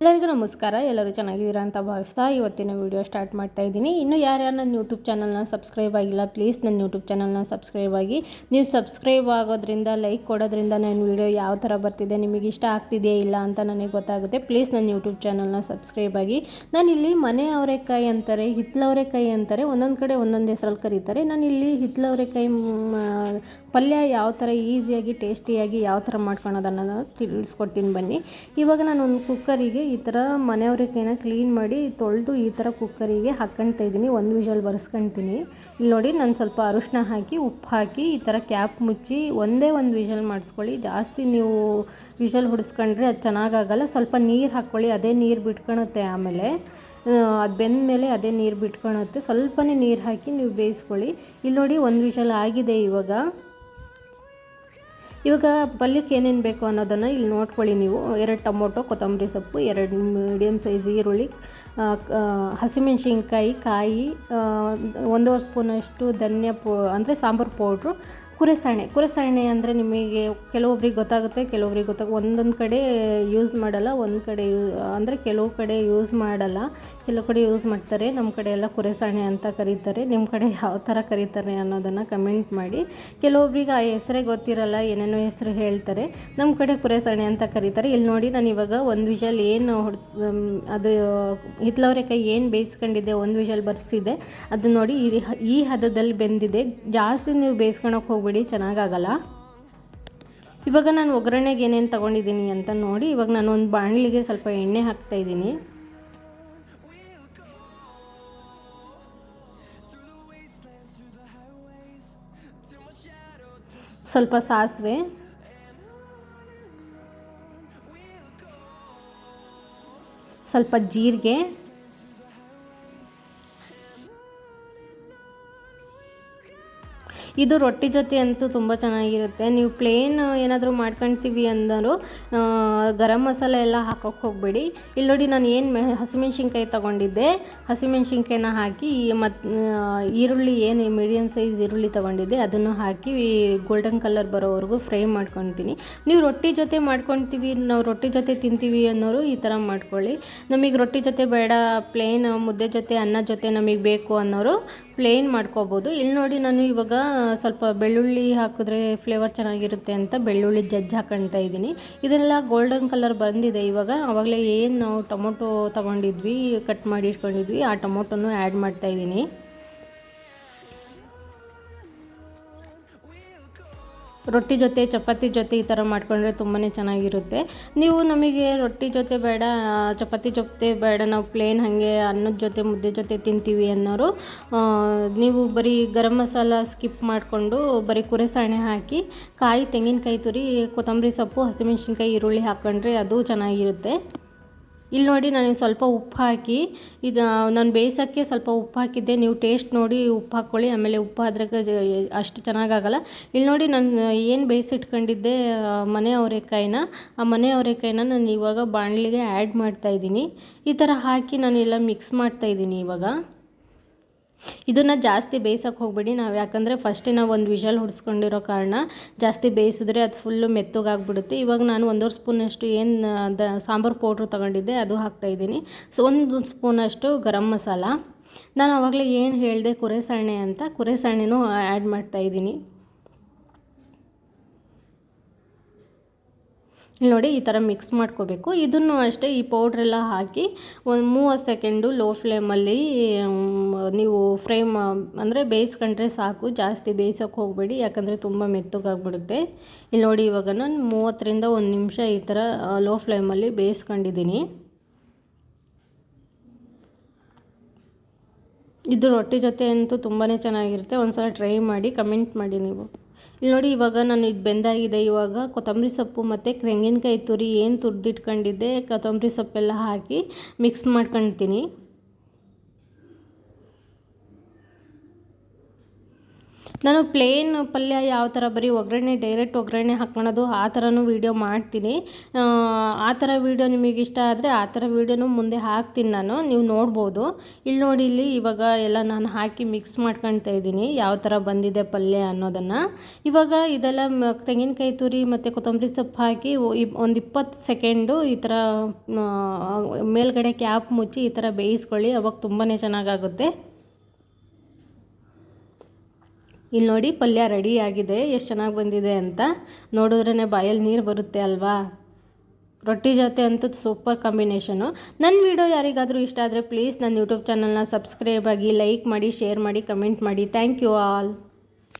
ಎಲ್ಲರಿಗೂ ನಮಸ್ಕಾರ, ಎಲ್ಲರೂ ಚೆನ್ನಾಗಿದ್ದೀರಾ ಅಂತ ಭಾವಿಸ್ತಾ ಇವತ್ತಿನ ವಿಡಿಯೋ ಸ್ಟಾರ್ಟ್ ಮಾಡ್ತಾ ಇದ್ದೀನಿ. ಇನ್ನು ಯಾರ್ಯಾರು ನನ್ನ ಯೂಟ್ಯೂಬ್ ಚಾನಲ್ನ ಸಬ್ಸ್ಕ್ರೈಬ್ ಆಗಿಲ್ಲ ಪ್ಲೀಸ್ ನನ್ನ ಯೂಟ್ಯೂಬ್ ಚಾನಲ್ನ ಸಬ್ಸ್ಕ್ರೈಬ್ ಆಗಿ. ನೀವು ಸಬ್ಸ್ಕ್ರೈಬ್ ಆಗೋದ್ರಿಂದ ಲೈಕ್ ಕೊಡೋದ್ರಿಂದ ನನ್ನ ವಿಡಿಯೋ ಯಾವ ಥರ ಬರ್ತಿದೆ, ನಿಮಗೆ ಇಷ್ಟ ಆಗ್ತಿದೆಯಾ ಇಲ್ಲ ಅಂತ ನನಗೆ ಗೊತ್ತಾಗುತ್ತೆ. ಪ್ಲೀಸ್ ನನ್ನ ಯೂಟ್ಯೂಬ್ ಚಾನಲ್ನ ಸಬ್ಸ್ಕ್ರೈಬ್ ಆಗಿ. ನಾನು ಇಲ್ಲಿ ಮನೆ ಅವರೆಕಾಯಿ ಅಂತಾರೆ ಹಿತ್ಲವರೆಕಾಯಿ ಅಂತಾರೆ, ಒಂದೊಂದು ಕಡೆ ಒಂದೊಂದು ಹೆಸರಲ್ಲಿ ಕರೀತಾರೆ. ನಾನು ಇಲ್ಲಿ ಹಿತ್ಲವರೆಕಾಯಿ ಪಲ್ಯ ಯಾವ ಥರ ಈಸಿಯಾಗಿ, ಟೇಸ್ಟಿಯಾಗಿ ಯಾವ ಥರ ಮಾಡ್ಕೊಳೋದನ್ನು ತಿಳಿಸ್ಕೊಡ್ತೀನಿ ಬನ್ನಿ. ಇವಾಗ ನಾನು ಒಂದು ಕುಕ್ಕರಿಗೆ ಈ ಥರ ಮನೆಯವ್ರಿಗೇನ ಕ್ಲೀನ್ ಮಾಡಿ ತೊಳೆದು ಈ ಥರ ಕುಕ್ಕರಿಗೆ ಹಾಕ್ಕೊಳ್ತಾ ಇದ್ದೀನಿ. ಒಂದು ವಿಷಲ್ ಬರ್ಸ್ಕೊಳ್ತೀನಿ. ಇಲ್ಲಿ ನೋಡಿ ನಾನು ಸ್ವಲ್ಪ ಅರಿಶಿನ ಹಾಕಿ, ಉಪ್ಪು ಹಾಕಿ ಈ ಥರ ಕ್ಯಾಪ್ ಮುಚ್ಚಿ ಒಂದೇ ಒಂದು ವಿಷಲ್ ಮಾಡಿಸ್ಕೊಳ್ಳಿ. ಜಾಸ್ತಿ ನೀವು ವಿಷಲ್ ಹೊಡಿಸ್ಕೊಂಡ್ರೆ ಅದು ಚೆನ್ನಾಗಾಗಲ್ಲ. ಸ್ವಲ್ಪ ನೀರು ಹಾಕ್ಕೊಳ್ಳಿ. ಅದೇ ನೀರು ಬಿಟ್ಕೊಳುತ್ತೆ ಆಮೇಲೆ. ಅದು ಬೆಂದ ಮೇಲೆ ಅದೇ ನೀರು ಬಿಟ್ಕೊಳುತ್ತೆ ಸ್ವಲ್ಪನೇ ನೀರು ಹಾಕಿ ನೀವು ಬೇಯಿಸ್ಕೊಳ್ಳಿ. ಇಲ್ಲಿ ನೋಡಿ ಒಂದು ವಿಷಲ್ ಆಗಿದೆ ಇವಾಗ. ಇವಾಗ ಪಲ್ಯಕ್ಕೆ ಏನೇನು ಬೇಕು ಅನ್ನೋದನ್ನು ಇಲ್ಲಿ ನೋಡ್ಕೊಳ್ಳಿ ನೀವು. ಎರಡು ಟೊಮೊಟೊ, ಕೊತ್ತಂಬರಿ ಸೊಪ್ಪು, ಎರಡು ಮೀಡಿಯಮ್ ಸೈಜ್ ಈರುಳ್ಳಿ ಹಸಿಮೆಣ್ಸಿನ್ಕಾಯಿ, ಕಾಯಿ ಒಂದೂವರೆ ಸ್ಪೂನಷ್ಟು ಧನ್ಯ ಪೌ, ಅಂದರೆ ಸಾಂಬಾರು ಪೌಡ್ರು ಕುರೆಸರಣೆ ಕುರೆಸಾಣೆ ಅಂದರೆ ನಿಮಗೆ ಕೆಲವೊಬ್ರಿಗೆ ಗೊತ್ತಾಗುತ್ತೆ, ಕೆಲವೊಬ್ರಿಗೆ ಗೊತ್ತಾಗ ಒಂದೊಂದು ಕಡೆ ಯೂಸ್ ಮಾಡಲ್ಲ, ಒಂದು ಕಡೆ ಯೂ, ಅಂದರೆ ಕೆಲವು ಕಡೆ ಯೂಸ್ ಮಾಡಲ್ಲ, ಕೆಲವು ಕಡೆ ಯೂಸ್ ಮಾಡ್ತಾರೆ ನಮ್ಮ ಕಡೆ ಎಲ್ಲ ಕುರೆಸಾಣೆ ಅಂತ ಕರೀತಾರೆ ನಿಮ್ಮ ಕಡೆ ಯಾವ ಥರ ಕರೀತಾರೆ ಅನ್ನೋದನ್ನು ಕಮೆಂಟ್ ಮಾಡಿ. ಕೆಲವೊಬ್ರಿಗೆ ಆ ಹೆಸರೇ ಗೊತ್ತಿರಲ್ಲ, ಏನೇನೋ ಹೆಸರು ಹೇಳ್ತಾರೆ ನಮ್ಮ ಕಡೆ ಕುರೆಸಾಣೆ ಅಂತ ಕರೀತಾರೆ. ಇಲ್ಲಿ ನೋಡಿ ನಾನು ಇವಾಗ ಒಂದು ವಿಷಲ್ ಏನು ಹೊಡ್ಸ್ ಅದು ಕೈ ಏನು ಬೇಯಿಸ್ಕೊಂಡಿದೆ ಒಂದು ವಿಷಲ್ ಬರ್ಸಿದೆ. ಅದು ನೋಡಿ ಈ ಹದದಲ್ಲಿ ಬೆಂದಿದೆ. ಜಾಸ್ತಿ ನೀವು ಬೇಯಿಸ್ಕೊಳಕ್ಕೆ ಹೋಗ್ಬಿಡಿ. ಚೆನ್ನಾಗಾಗಲ್ಲ. ಇವಾಗ ನಾನು ಒಗ್ಗರಣೆಗೆ ಏನೇನು ತೊಗೊಂಡಿದ್ದೀನಿ ಅಂತ ನೋಡಿ, ಇವಾಗ ನಾನು ಒಂದು ಬಾಣಲಿಗೆ ಸ್ವಲ್ಪ ಎಣ್ಣೆ ಹಾಕ್ತಾಯಿದ್ದೀನಿ ಸ್ವಲ್ಪ ಸಾಸಿವೆ. ಸ್ವಲ್ಪ ಜೀರಿಗೆ. ಇದು ರೊಟ್ಟಿ ಜೊತೆ ಅಂತೂ ತುಂಬ ಚೆನ್ನಾಗಿರುತ್ತೆ. ನೀವು ಪ್ಲೇನ್ ಏನಾದರೂ ಮಾಡ್ಕೊಳ್ತೀವಿ ಅಂದರು ಗರಂ ಮಸಾಲೆ ಎಲ್ಲ ಹಾಕೋಕ್ಕೆ ಹೋಗಬೇಡಿ. ಇಲ್ಲಿ ನೋಡಿ ನಾನು ಏನು ಮೆ, ಹಸಿಮೆಣ್ಸಿನ್ಕಾಯಿ ತೊಗೊಂಡಿದ್ದೆ. ಹಸಿಮೆಣ್ಸಿನ್ಕಾಯಿನ ಹಾಕಿ ಮತ್ತು ಈರುಳ್ಳಿ ಏನು ಮೀಡಿಯಮ್ ಸೈಜ್ ಈರುಳ್ಳಿ ತೊಗೊಂಡಿದ್ದೆ. ಅದನ್ನು ಹಾಕಿ ಗೋಲ್ಡನ್ ಕಲರ್ ಬರೋವರೆಗೂ ಫ್ರೈ ಮಾಡ್ಕೊತೀನಿ. ನೀವು ರೊಟ್ಟಿ ಜೊತೆ ಮಾಡ್ಕೊತೀವಿ, ನಾವು ರೊಟ್ಟಿ ಜೊತೆ ತಿಂತೀವಿ ಅನ್ನೋರು ಈ ಥರ ಮಾಡ್ಕೊಳ್ಳಿ. ನಮಗೆ ರೊಟ್ಟಿ ಜೊತೆ ಬೇಡ ಪ್ಲೇನ್ ಮುದ್ದೆ ಜೊತೆ, ಅನ್ನ ಜೊತೆ ನಮಗೆ ಬೇಕು ಅನ್ನೋರು ಪ್ಲೇನ್ ಮಾಡ್ಕೋಬೋದು. ಇಲ್ಲಿ ನೋಡಿ ನಾನು ಇವಾಗ ಸ್ವಲ್ಪ ಬೆಳ್ಳುಳ್ಳಿ ಹಾಕಿದ್ರೆ ಫ್ಲೇವರ್ ಚೆನ್ನಾಗಿರುತ್ತೆ ಅಂತ ಬೆಳ್ಳುಳ್ಳಿ ಜಜ್ಜಿ ಹಾಕೊಳ್ತಾ ಇದ್ದೀನಿ. ಇದೆಲ್ಲ ಗೋಲ್ಡನ್ ಕಲರ್ ಬಂದಿದೆ ಇವಾಗ. ಆವಾಗಲೇ ಏನು ನಾವು ಟೊಮೊಟೊ ತೊಗೊಂಡಿದ್ವಿ ಕಟ್ ಮಾಡಿ ಇಟ್ಕೊಂಡಿದ್ವಿ, ಆ ಟೊಮೊಟೊನೂ ಆ್ಯಡ್ ಮಾಡ್ತಾ ರೊಟ್ಟಿ ಜೊತೆ, ಚಪಾತಿ ಜೊತೆ ಈ ಥರ ಮಾಡ್ಕೊಂಡ್ರೆ ತುಂಬಾ ಚೆನ್ನಾಗಿರುತ್ತೆ. ನೀವು ನಮಗೆ ರೊಟ್ಟಿ ಜೊತೆ ಬೇಡ ಚಪಾತಿ ಜೊತೆ ಬೇಡ, ನಾವು ಪ್ಲೇನ್ ಹಾಗೆ ಅನ್ನದ ಜೊತೆ, ಮುದ್ದೆ ಜೊತೆ ತಿಂತೀವಿ ಅನ್ನೋರು ನೀವು ಬರೀ ಗರಂ ಮಸಾಲ ಸ್ಕಿಪ್ ಮಾಡಿಕೊಂಡು ಬರೀ ಕುರೆಸಾಣೆ ಹಾಕಿ, ಕಾಯಿ ತೆಂಗಿನಕಾಯಿ ತುರಿ, ಕೊತ್ತಂಬರಿ ಸೊಪ್ಪು, ಹಸಿಮೆಣ್ಸಿನ್ಕಾಯಿ, ಈರುಳ್ಳಿ ಹಾಕ್ಕೊಂಡ್ರೆ ಅದು ಚೆನ್ನಾಗಿರುತ್ತೆ. ಇಲ್ಲಿ ನೋಡಿ ನಾನು ಸ್ವಲ್ಪ ಉಪ್ಪು ಹಾಕಿ, ಇದು, ನಾನು ಬೇಯಿಸೋಕ್ಕೆ ಸ್ವಲ್ಪ ಉಪ್ಪು ಹಾಕಿದ್ದೆ. ನೀವು ಟೇಸ್ಟ್ ನೋಡಿ, ಉಪ್ಪು ಹಾಕ್ಕೊಳ್ಳಿ. ಆಮೇಲೆ ಉಪ್ಪು ಆದರೆ ಅಷ್ಟು ಚೆನ್ನಾಗಾಗಲ್ಲ. ಇಲ್ಲಿ ನೋಡಿ ನಾನು ಏನು ಬೇಯಿಸಿಟ್ಕೊಂಡಿದ್ದೆ ಮನೆ ಅವರೆಕಾಯಿನ. ಆ ಮನೆ ಅವರೆಕಾಯಿನ ನಾನು ಇವಾಗ ಬಾಣಲಿಗೆ ಆ್ಯಡ್ ಮಾಡ್ತಾಯಿದ್ದೀನಿ ಈ ಥರ ಹಾಕಿ ನಾನು ಎಲ್ಲ ಮಿಕ್ಸ್ ಮಾಡ್ತಾಯಿದ್ದೀನಿ ಇವಾಗ. ಇದನ್ನು ಜಾಸ್ತಿ ಬೇಯಿಸೋಕೆ ಹೋಗಬೇಡಿ. ನಾವು ಯಾಕಂದರೆ ಫಸ್ಟೇ ನಾವು ಒಂದು ವಿಷಲ್ ಹುಡ್ಸ್ಕೊಂಡಿರೋ ಕಾರಣ ಜಾಸ್ತಿ ಬೇಯಿಸಿದ್ರೆ ಅದು ಫುಲ್ಲು ಮೆತ್ತಗಾಗ್ಬಿಡುತ್ತೆ. ಇವಾಗ ನಾನು ಒಂದೂವರೆ ಸ್ಪೂನಷ್ಟು ಏನು ದ, ಸಾಂಬಾರು ಪೌಡ್ರ್ ತೊಗೊಂಡಿದ್ದೆ, ಅದು ಹಾಕ್ತಾಯಿದ್ದೀನಿ ಸೊ ಒಂದು ಸ್ಪೂನಷ್ಟು ಗರಂ ಮಸಾಲ. ನಾನು ಆವಾಗಲೇ ಏನು ಹೇಳಿದೆ ಕುರೆ ಸಣ್ಣೆ ಅಂತ ಕುರೆ ಸಣ್ಣೆನೂ ಆ್ಯಡ್ ಮಾಡ್ತಾಯಿದ್ದೀನಿ ಇಲ್ಲಿ ನೋಡಿ ಈ ಥರ ಮಿಕ್ಸ್ ಮಾಡ್ಕೋಬೇಕು. ಇದನ್ನು ಅಷ್ಟೇ ಈ ಪೌಡ್ರೆಲ್ಲ ಹಾಕಿ ಒಂದು ಮೂವತ್ತು ಸೆಕೆಂಡು ಲೋ ಫ್ಲೇಮಲ್ಲಿ ನೀವು ಫ್ರೇಮ್ ಅಂದರೆ ಬೇಯಿಸ್ಕೊಂಡ್ರೆ ಸಾಕು, ಜಾಸ್ತಿ ಬೇಯಿಸೋಕೆ ಹೋಗಬೇಡಿ, ಯಾಕಂದರೆ ತುಂಬ ಮೆತ್ತಗಾಗ್ಬಿಡುತ್ತೆ. ಇಲ್ಲಿ ನೋಡಿ ಇವಾಗ ನಾನು ಮೂವತ್ತರಿಂದ ಒಂದು ನಿಮಿಷ ಈ ಥರ ಲೋ ಫ್ಲೇಮಲ್ಲಿ ಬೇಯಿಸ್ಕೊಂಡಿದ್ದೀನಿ. ಇದು ರೊಟ್ಟಿ ಜೊತೆ ಅಂತೂ ತುಂಬಾ ಚೆನ್ನಾಗಿರುತ್ತೆ. ಒಂದು ಸಲ ಟ್ರೈ ಮಾಡಿ ಕಮೆಂಟ್ ಮಾಡಿ ನೀವು. ಇಲ್ಲಿ ನೋಡಿ, ಇವಾಗ ನಾನು ಇದು ಬೆಂದಾಗಿದೆ. ಇವಾಗ ಕೊತ್ತಂಬರಿ ಸೊಪ್ಪು ಮತ್ತು ತೆಂಗಿನಕಾಯಿ ತುರಿ ಏನು ತುರಿದಿಟ್ಕೊಂಡಿದ್ದೆ, ಕೊತ್ತಂಬರಿ ಸೊಪ್ಪೆಲ್ಲ ಹಾಕಿ ಮಿಕ್ಸ್ ಮಾಡ್ಕೊಳ್ತೀನಿ ನಾನು ಪ್ಲೇನ್ ಪಲ್ಯ ಯಾವ ಥರ ಬರೀ ಒಗ್ಗರಣೆ ಡೈರೆಕ್ಟ್ ಒಗ್ಗರಣೆ ಹಾಕ್ಕೊಳೋದು ಆ ಥರನೂ ವೀಡಿಯೋ ಮಾಡ್ತೀನಿ. ಆ, ಥರ ವೀಡಿಯೋ ನಿಮಗೆ ಇಷ್ಟ ಆದರೆ ಆ ಥರ ವೀಡಿಯೋನೂ ಮುಂದೆ ಹಾಕ್ತೀನಿ ನಾನು. ನೀವು ನೋಡ್ಬೋದು. ಇಲ್ಲಿ ನೋಡಿ ಇಲ್ಲಿ ಇವಾಗ ಎಲ್ಲ ನಾನು ಹಾಕಿ ಮಿಕ್ಸ್ ಮಾಡ್ಕೊಳ್ತಾ ಇದ್ದೀನಿ. ಯಾವ ಥರ ಬಂದಿದೆ ಪಲ್ಯ ಅನ್ನೋದನ್ನು. ಇವಾಗ ಇದೆಲ್ಲ ತೆಂಗಿನಕಾಯಿ ತುರಿ ಮತ್ತು ಕೊತ್ತಂಬರಿ ಸೊಪ್ಪು ಹಾಕಿ ಒಂದು ಇಪ್ಪತ್ತು ಸೆಕೆಂಡು ಈ ಥರ ಮೇಲ್ಗಡೆ ಕ್ಯಾಪ್ ಮುಚ್ಚಿ ಈ ಥರ ಬೇಯಿಸ್ಕೊಳ್ಳಿ. ಅವಾಗ ತುಂಬಾ ಚೆನ್ನಾಗಾಗುತ್ತೆ. ಇಲ್ಲಿ ನೋಡಿ ಪಲ್ಯ ರೆಡಿ ಆಗಿದೆ, ಎಷ್ಟು ಚೆನ್ನಾಗಿ ಬಂದಿದೆ ಅಂತ. ನೋಡಿದ್ರೇ ಬಾಯಲ್ಲಿ ನೀರು ಬರುತ್ತೆ ಅಲ್ವಾ? ರೊಟ್ಟಿ ಜೊತೆ ಅಂತೂ ಸೂಪರ್ ಕಾಂಬಿನೇಷನು ನನ್ನ ವಿಡಿಯೋ ಯಾರಿಗಾದರೂ ಇಷ್ಟ ಆದರೆ ಪ್ಲೀಸ್ ನನ್ನ ಯೂಟ್ಯೂಬ್ ಚಾನಲ್ನ ಸಬ್ಸ್ಕ್ರೈಬ್ ಆಗಿ ಲೈಕ್ ಮಾಡಿ ಶೇರ್ ಮಾಡಿ ಕಮೆಂಟ್ ಮಾಡಿ. Thank you all